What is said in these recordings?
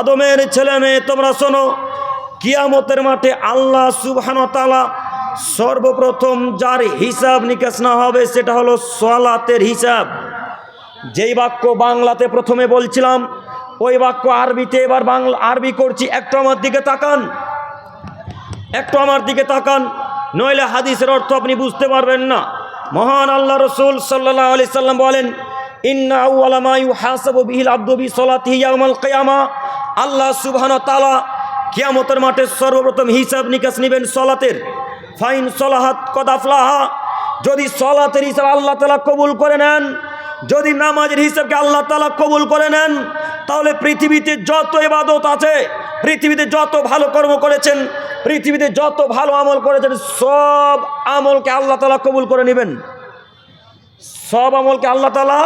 আদমের ছেলে মেয়ে, তোমরা শোনো, কিয়ামতের মাঠে আল্লাহ সুবহান তালা সর্বপ্রথম যার হিসাব নিকাশ না হবে সেটা হলো সলাতের হিসাব। যেই বাক্য বাংলাতে প্রথমে বলছিলাম, ওই বাক্য আরবিতে এবার বাংলা, আরবি করছি। একটু আমার দিকে তাকান। একটু আমার দিকে তাকান, নইলে হাদিসের অর্থ আপনি বুঝতে পারবেন না। মহান আল্লাহ রসুল সাল্লাহ আলি সাল্লাম বলেন, ইন্না আউআলামায়ু হাসাবু বিহিল আব্দুবি সলাতিহি ইয়াউমাল কিয়ামা। আল্লাহ সুবহানাহু তালা কিয়ামতের মাঠে সর্বপ্রথম হিসাব নিকাশ নেবেন সলাতের। ফাইন সলাহাত কদাফলাহা যদি সলাতের হিসাব আল্লাহ তালা কবুল করে নেন, যদি নামাজের হিসাবকে আল্লাহ তালা কবুল করে নেন, তাহলে পৃথিবীতে যত এবাদত আছে, পৃথিবীতে যত ভালো কর্ম করেছেন, পৃথিবীতে যত ভালো আমল করেছেন, সব আমলকে আল্লাহ তালা কবুল করে নেবেন। সব আমলকে আল্লাহ তালা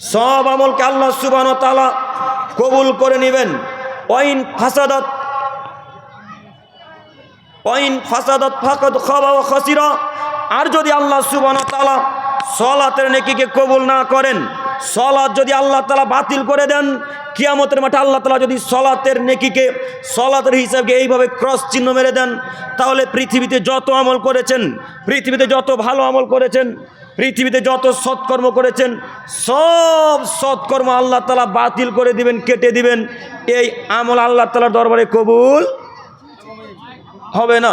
সব আমলকে আল্লাহ সুবান তালা কবুল করে নেবেন। অইন ফাসাদত অইন ফাসাদাত ফাকত খাবা ও খাসিরা। আর যদি আল্লাহ সুবান তালা সলাতের নেকিকে কবুল না করেন সলাৎ যদি আল্লাহ তালা বাতিল করে দেন কিয়ামতের মাঠে আল্লাহ তালা যদি সলাতের নেকিকে, সলাতের হিসাবকে এইভাবে ক্রস চিহ্ন মেরে দেন, তাহলে পৃথিবীতে যত আমল করেছেন, পৃথিবীতে যত ভালো আমল করেছেন, পৃথিবীতে যত সৎকর্ম করেছেন, সব সৎকর্ম আল্লাহ তালা বাতিল করে দিবেন, কেটে দিবেন। এই আমল আল্লাহ তালার দরবারে কবুল হবে না।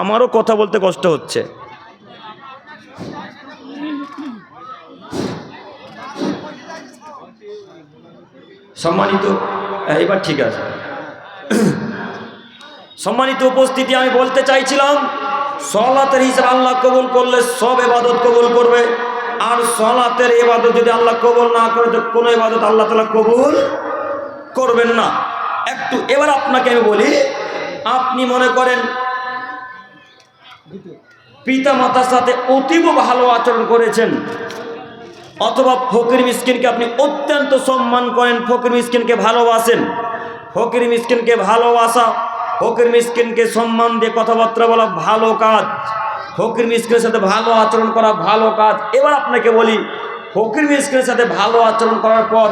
আমারও কথা বলতে কষ্ট হচ্ছে। সম্মানিত এবার ঠিক আছে। সম্মানিত উপস্থিতি, আমি বলতে চাইছিলাম, সলাতের হিসাব আল্লাহ কবুল করলে সব এবাদত কবুল করবে, আর সলাতের এবাদত যদি আল্লাহ কবুল না করে, তো কোনো এবাদত আল্লাহ তালা কবুল করবেন না। একটু এবার আপনাকে আমি বলি, আপনি মনে করেন পিতা মাতার সাথে অতীব ভালো আচরণ করেছেন অথবা ফকির মিসকিনকে আপনি অত্যন্ত সম্মান করেন, ফকির মিসকিনকে ভালোবাসেন। ফকির মিসকিনকে ভালোবাসা, ফকির মিসকিনকে সম্মান দিয়ে কথাবার্তা বলা ভালো কাজ, ফকির মিসকিনের সাথে ভালো আচরণ করা ভালো কাজ। এবার আপনাকে বলি, ফকির মিসকিনের সাথে ভালো আচরণ করার পর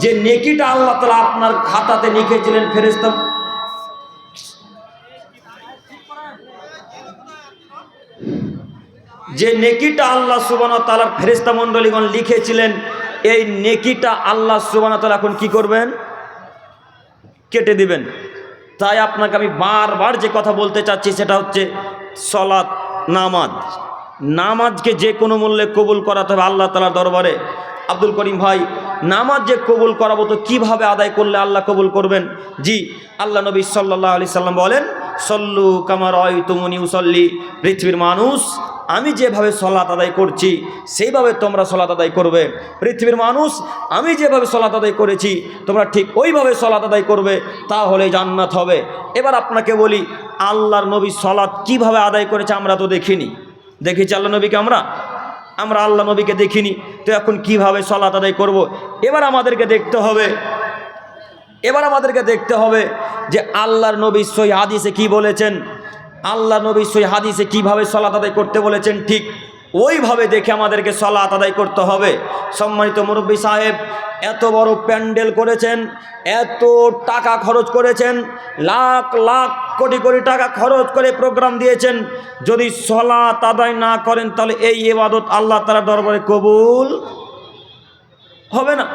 যে নেকিটা আল্লাহ তালা আপনার খাতাতে লিখেছিলেন ফেরেস্তা যে নেকিটা আল্লাহ সুবান তালার ফেরিস্তা মণ্ডলীগণ লিখেছিলেন, এই নেকিটা আল্লাহ সুবান তালা এখন কি করবেন? কেটে দিবেন। তাই আপনাকে আমি বারবার যে কথা বলতে চাচ্ছি সেটা হচ্ছে সলাৎ, নামাজ। নামাজকে যে কোনো মূল্যে কবুল করাতে হবে আল্লাহ তালার দরবারে। আব্দুল করিম ভাই, নামাজ যে কবুল করাবো তো কীভাবে আদায় করলে আল্লাহ কবুল করবেন? জি, আল্লাহ নবী সাল্লাহ আলি সাল্লাম বলেন সল্লু কামার অয় তুমনি উসল্লি। পৃথিবীর মানুষ, আমি যেভাবে সলাত আদায় করছি, সেইভাবে তোমরা সলাত আদায় করবে। পৃথিবীর মানুষ, আমি যেভাবে সলাত আদায় করেছি, তোমরা ঠিক ওইভাবে সলাত আদায় করবে, তাহলে জান্নাত হবে। এবার আপনাকে বলি, আল্লাহর নবী সলাৎ কীভাবে আদায় করেছে আমরা তো দেখিনি। দেখেছি আল্লাহ নবীকে আমরা? আমরা আল্লাহ নবীকে দেখিনি। তো এখন কীভাবে সলাত আদায় করব। এবার আমাদেরকে দেখতে হবে। এবার আমাদেরকে দেখতে হবে যে আল্লাহর নবী সই হাদিসে কি বলেছেন? আল্লাহ নবী সই হাদিসে কীভাবে সলাত আদায় করতে বলেছেন? ঠিক ওইভাবে দেখে আমাদেরকে সলাত আদায় করতে হবে। সম্মানিত মুরব্বী সাহেব, এত বড় প্যান্ডেল করেছেন, এত টাকা খরচ করেছেন, লাখ লাখ কোটি কোটি টাকা খরচ করে প্রোগ্রাম দিয়েছেন। যদি সলাত আদায় না করেন, তাহলে এই এবাদত আল্লাহ তারা দরবারে কবুল হবে না।